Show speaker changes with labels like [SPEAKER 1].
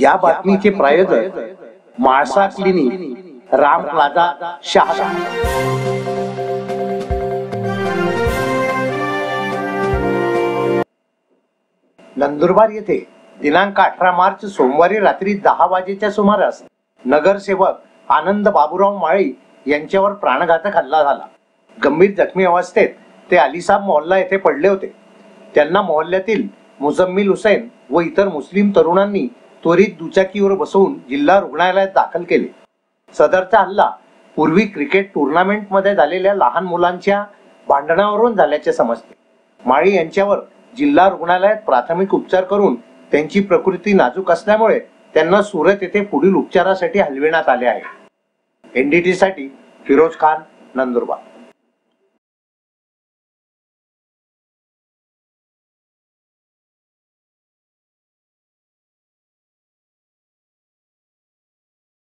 [SPEAKER 1] या बातमीचे प्रायोजक माळसा क्लिनिक राम प्लाझा शहा नंदुरबार येथे दिनांक अठरा मार्च सोमवारी रात्री दहा वाजेच्या सुमारास नगरसेवक आनंद बाबूराव माळी यांच्यावर प्राणघातक हल्ला झाला. गंभीर जखमी अवस्थेत ते अलिसाब मोहल्ला येथे पडले होते. त्यांना मोहल्ल्यातील मुजम्मिल हुसैन व इतर मुस्लिम तरुणांनी त्वरित दुचाकीवर बसवून जिल्हा रुग्णालयात दाखल केले. सदरचा हल्ला पूर्वी क्रिकेट टुर्नामेंटमध्ये झालेल्या लहान मुलांच्या भांडणावरून झाल्याचे समजते. माळी यांच्यावर जिल्हा रुग्णालयात प्राथमिक उपचार करून त्यांची प्रकृती नाजूक असल्यामुळे त्यांना सुरत येथे पुढील उपचारासाठी हलविण्यात आले आहे. एनडीटी साठी फिरोज खान नंदुरबार.